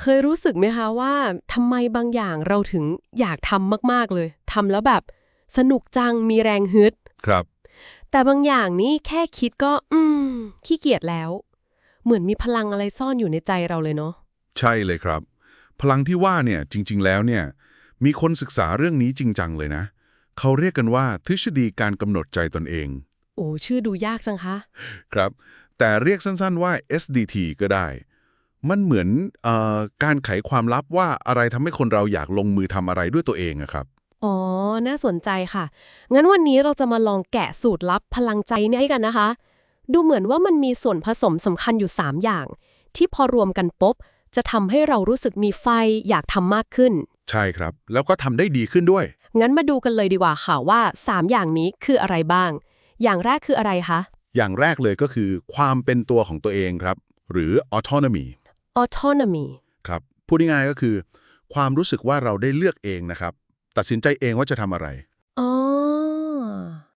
เคยรู้สึกไหมคะว่าทำไมบางอย่างเราถึงอยากทำมากๆเลยทำแล้วแบบสนุกจังมีแรงฮึด ครับ แต่บางอย่างนี่แค่คิดก็ อืม ขี้เกียจแล้ว เหมือนมีพลังอะไรซ่อนอยู่ในใจเราเลยเนาะใช่เลยครับ พลังที่ว่าเนี่ยจริง ๆ แล้วเนี่ย มีคนศึกษาเรื่องนี้จริงจังเลยนะ เขาเรียกกันว่าทฤษฎีการกำหนดใจตนเอง โอ้ชื่อดูยากจังคะ ครับ แต่เรียกสั้นๆว่า SDT ก็ได้ มันเหมือนเออการไขความลับว่าอะไรทำให้คนเราอยากลงมือทำอะไรด้วยตัวเองอะครับ อ๋อ น่าสนใจค่ะ งั้นวันนี้เราจะมาลองแกะสูตรลับพลังใจนี้ให้กันนะคะ ดูเหมือนว่ามันมีส่วนผสมสำคัญอยู่ 3 อย่าง ที่พอรวมกันปุ๊บจะทำให้เรารู้สึกมีไฟอยากทำมากขึ้น ใช่ครับ แล้วก็ทำได้ดีขึ้นด้วย งั้นมาดูกันเลยดีกว่าค่ะว่า 3 อย่างนี้คืออะไรบ้าง อย่างแรกคืออะไรคะ อย่างแรกเลยก็คือ ความเป็นตัวของตัวเองครับ หรือ autonomy autonomy ครับพูดง่ายๆก็คือ ความรู้สึกว่าเราได้เลือกเองนะครับ ตัดสินใจเองว่าจะทำอะไร อ๋อ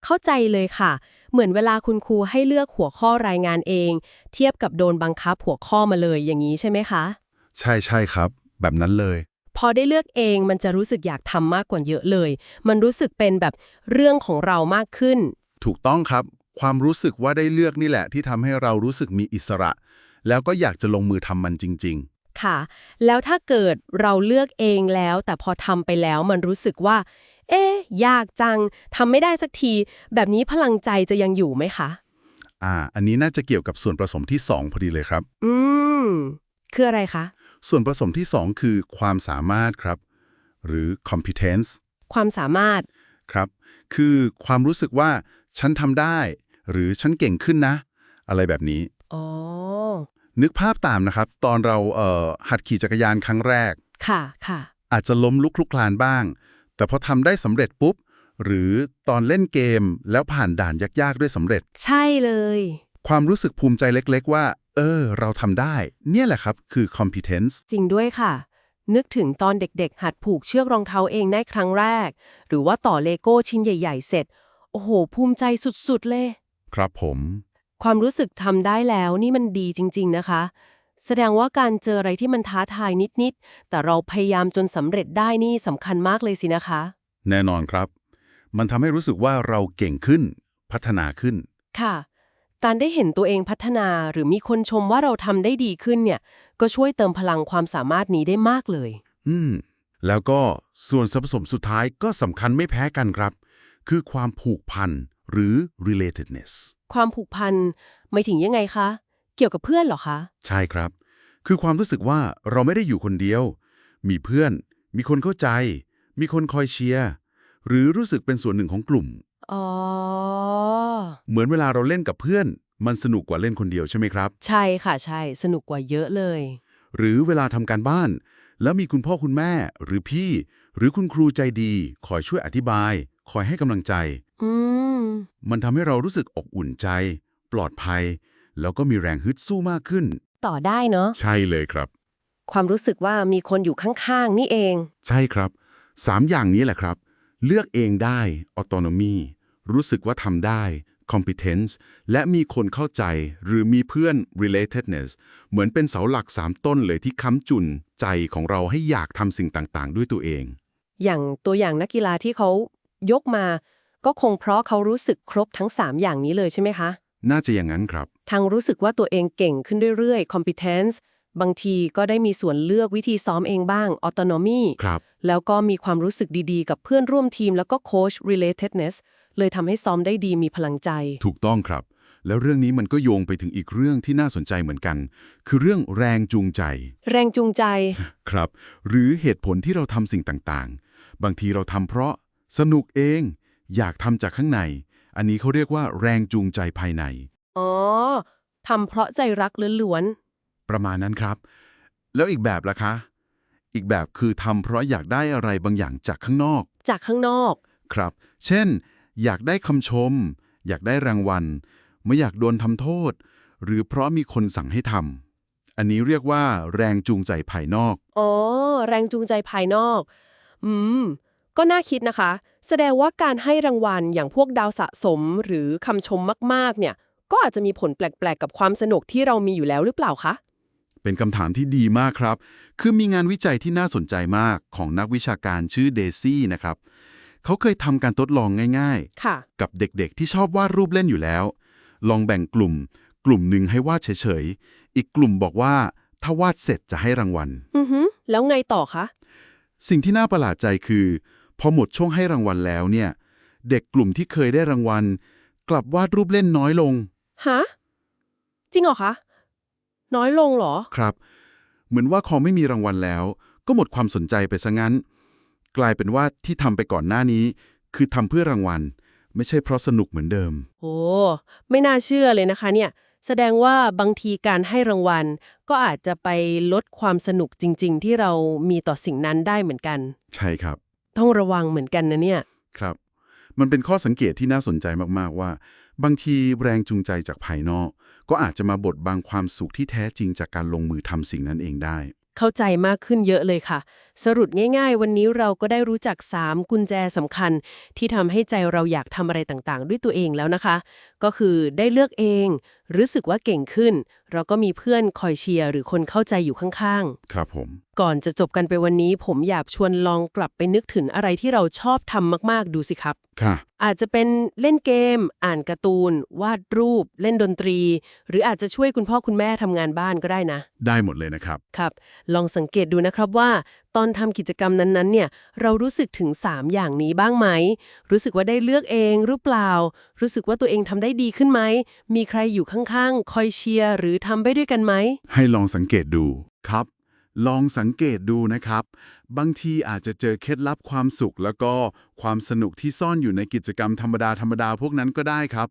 เข้าใจเลยค่ะ เหมือนเวลาคุณครูให้เลือกหัวข้อรายงานเอง เทียบกับโดนบังคับหัวข้อมาเลยอย่างนี้ใช่ไหมคะ ใช่ใช่ครับ แบบนั้นเลย พอได้เลือกเองมันจะรู้สึกอยากทำมากกว่าเยอะเลย มันรู้สึกเป็นแบบเรื่องของเรามากขึ้น ถูกต้องครับ ความรู้สึกว่าได้เลือกนี่แหละที่ทำให้เรารู้สึกมีอิสระ แล้วก็อยากจะลงมือทำมันจริงค่ะ แล้วถ้าเกิดเราเลือกเองแล้ว แต่พอทำไปแล้วมันรู้สึกว่า เอ๊ะยากจังทำไม่ได้สักที แบบนี้พลังใจจะยังอยู่ไหมคะๆอ่า อันนี้น่าจะเกี่ยวกับส่วนผสมที่ 2 พอดีเลยครับ อืม คืออะไรคะ ส่วนผสมที่ 2 คือความสามารถครับ หรือ competence ความสามารถ ครับ คือความรู้สึกว่า ฉันทำได้ หรือฉันเก่งขึ้นนะ อะไรแบบนี้อ๋อนึกภาพตามนะครับ ตอนเราเอ่อหัดขี่จักรยานครั้งแรก ค่ะค่ะ อาจจะล้มลุกคลุกคลานบ้าง แต่พอทำได้สำเร็จปุ๊บ หรือตอนเล่นเกมแล้วผ่านด่านยากๆด้วยสำเร็จ ใช่เลย ความรู้สึกภูมิใจเล็ก ๆ ว่า เออ เราทำได้ เนี่ยแหละครับคือ competence จริงด้วยค่ะ นึกถึงตอนเด็กๆ หัดผูกเชือกรองเท้าเองได้ครั้งแรก หรือว่าต่อเลโก้ชิ้นใหญ่ ๆ เสร็จ โอ้โห ภูมิใจสุดๆเลย ครับผม ความรู้สึกทำได้แล้วนี่มันดีจริง ๆ นะคะ แสดงว่าการเจออะไรที่มันท้าทายนิด ๆ แต่เราพยายามจนสำเร็จได้นี่สำคัญมากเลยสินะคะ แน่นอนครับ มันทำให้รู้สึกว่าเราเก่งขึ้น พัฒนาขึ้น ค่ะการได้เห็นตัวเองพัฒนาหรือมีคนชมว่าเราทำได้ดีขึ้นเนี่ย ก็ช่วยเติมพลังความสามารถนี้ได้มากเลย อืม แล้วก็ส่วนผสมสุดท้ายก็สำคัญไม่แพ้กันครับ คือความผูกพัน หรือ relatedness ความผูกพันไม่ถึงยังไงคะ เกี่ยวกับเพื่อนเหรอคะ ใช่ครับ คือความรู้สึกว่าเราไม่ได้อยู่คนเดียว มีเพื่อน มีคนเข้าใจ มีคนคอยเชียร์ หรือรู้สึกเป็นส่วนหนึ่งของกลุ่ม อ๋อ เหมือนเวลาเราเล่นกับเพื่อน มันสนุกกว่าเล่นคนเดียวใช่ไหมครับ ใช่ค่ะใช่ สนุกกว่าเยอะเลย หรือเวลาทำการบ้าน แล้วมีคุณพ่อคุณแม่ หรือพี่ หรือคุณครูใจดี คอยช่วยอธิบาย คอยให้กำลังใจอืมมันทำให้เรารู้สึกอบอุ่นใจ ปลอดภัย แล้วก็มีแรงฮึดสู้มากขึ้น ต่อได้เนาะใช่เลยครับ ความรู้สึกว่ามีคนอยู่ข้างๆ นี่เอง ใช่ครับสามอย่างนี้แหละครับ เลือกเองได้ autonomy รู้สึกว่าทำได้ competence และมีคนเข้าใจหรือมีเพื่อน relatedness เหมือนเป็นเสาหลักสามต้นเลยที่ค้ำจุนใจของเราให้อยากทำสิ่งต่างๆ ด้วยตัวเอง อย่างตัวอย่างนักกีฬาที่เขา ยกมา ก็คงเพราะเขารู้สึกครบทั้ง 3 อย่างนี้เลยใช่ไหมคะ น่าจะอย่างนั้นครับทั้งรู้สึกว่าตัวเองเก่งขึ้นเรื่อยๆ competence บางทีก็ได้มีส่วนเลือกวิธีซ้อมเองบ้าง autonomy ครับ แล้วก็มีความรู้สึกดีๆ กับเพื่อนร่วมทีม แล้วก็โค้ช relatedness เลยทำให้ซ้อมได้ดีมีพลังใจ ถูกต้องครับ แล้วเรื่องนี้มันก็โยงไปถึงอีกเรื่องที่น่าสนใจเหมือนกัน คือเรื่องแรงจูงใจ แรงจูงใจ ครับ หรือเหตุผลที่เราทำสิ่งต่างๆ บางทีเราทำเพราะ สนุกเอง อยากทำจากข้างใน อันนี้เขาเรียกว่าแรงจูงใจภายใน อ๋อทำเพราะใจรักล้วนประมาณนั้นครับ แล้วอีกแบบล่ะคะ อีกแบบคือทำเพราะอยากได้อะไรบางอย่างจากข้างนอก ๆจากข้างนอก ครับ เช่น อยากได้คำชม อยากได้รางวัล ไม่อยากโดนทำโทษ หรือเพราะมีคนสั่งให้ทำ อันนี้เรียกว่าแรงจูงใจภายนอก อ๋อ แรงจูงใจภายนอก อืม ก็น่าคิดนะคะ แสดงว่าการให้รางวัลอย่างพวกดาวสะสมหรือคำชมมากๆ เนี่ย ก็อาจจะมีผลแปลกๆ กับความสนุกที่เรามีอยู่แล้วหรือเปล่าคะ เป็นคำถามที่ดีมากครับ คือมีงานวิจัยที่น่าสนใจมากของนักวิชาการชื่อเดซี่นะครับ เขาเคยทำการทดลองง่ายค่ะๆกับเด็กๆ ที่ชอบวาดรูปเล่นอยู่แล้ว ลองแบ่งกลุ่ม กลุ่มหนึ่งให้วาดเฉยๆ อีกกลุ่มบอกว่าถ้าวาดเสร็จจะให้รางวัล อือฮึแล้วไงต่อคะ สิ่งที่น่าประหลาดใจคือ พอหมดช่วงให้รางวัลแล้วเนี่ย เด็กกลุ่มที่เคยได้รางวัล กลับวาดรูปเล่นน้อยลง ฮะ จริงเหรอคะ น้อยลงเหรอ ครับ เหมือนว่าพอไม่มีรางวัลแล้ว ก็หมดความสนใจไปซะงั้น กลายเป็นว่าที่ทำไปก่อนหน้านี้ คือทำเพื่อรางวัล ไม่ใช่เพราะสนุกเหมือนเดิม โอ้ ไม่น่าเชื่อเลยนะคะเนี่ย แสดงว่าบางทีการให้รางวัล ก็อาจจะไปลดความสนุกจริง ๆ ที่เรามีต่อสิ่งนั้นได้เหมือนกัน ใช่ครับ ต้องระวังเหมือนกันนะเนี่ย ครับ มันเป็นข้อสังเกตที่น่าสนใจมาก ๆ ว่า บางทีแรงจูงใจจากภายนอก ก็อาจจะมาบดบังความสุขที่แท้จริงจากการลงมือทำสิ่งนั้นเองได้ เข้าใจมากขึ้นเยอะเลยค่ะ สรุปง่าย ๆ วันนี้เราก็ได้รู้จัก 3 กุญแจสำคัญ ที่ทำให้ใจเราอยากทำอะไรต่างๆ ด้วยตัวเองแล้วนะคะ ก็คือได้เลือกเองรู้สึกว่าเก่งขึ้น เราก็มีเพื่อนคอยเชียร์หรือคนเข้าใจอยู่ข้างๆ ครับผม ก่อนจะจบกันไปวันนี้ ผมอยากชวนลองกลับไปนึกถึงอะไรที่เราชอบทำมากๆดูสิครับ ค่ะ อาจจะเป็นเล่นเกม อ่านการ์ตูน วาดรูป เล่นดนตรี หรืออาจจะช่วยคุณพ่อคุณแม่ทำงานบ้านก็ได้นะ ได้หมดเลยนะครับ ครับ ลองสังเกตดูนะครับว่า ตอนทำกิจกรรมนั้นๆเนี่ยเรารู้สึกถึง 3 อย่างนี้บ้างไหม รู้สึกว่าได้เลือกเองหรือเปล่า รู้สึกว่าตัวเองทำได้ดีขึ้นไหม มีใครอยู่ข้างๆ คอยเชียร์หรือทำไปด้วยกันไหม ให้ลองสังเกตดูครับ ลองสังเกตดูนะครับ บางทีอาจจะเจอเคล็ดลับความสุข แล้วก็ความสนุกที่ซ่อนอยู่ในกิจกรรมธรรมดาธรรมดาๆพวกนั้นก็ได้ครับ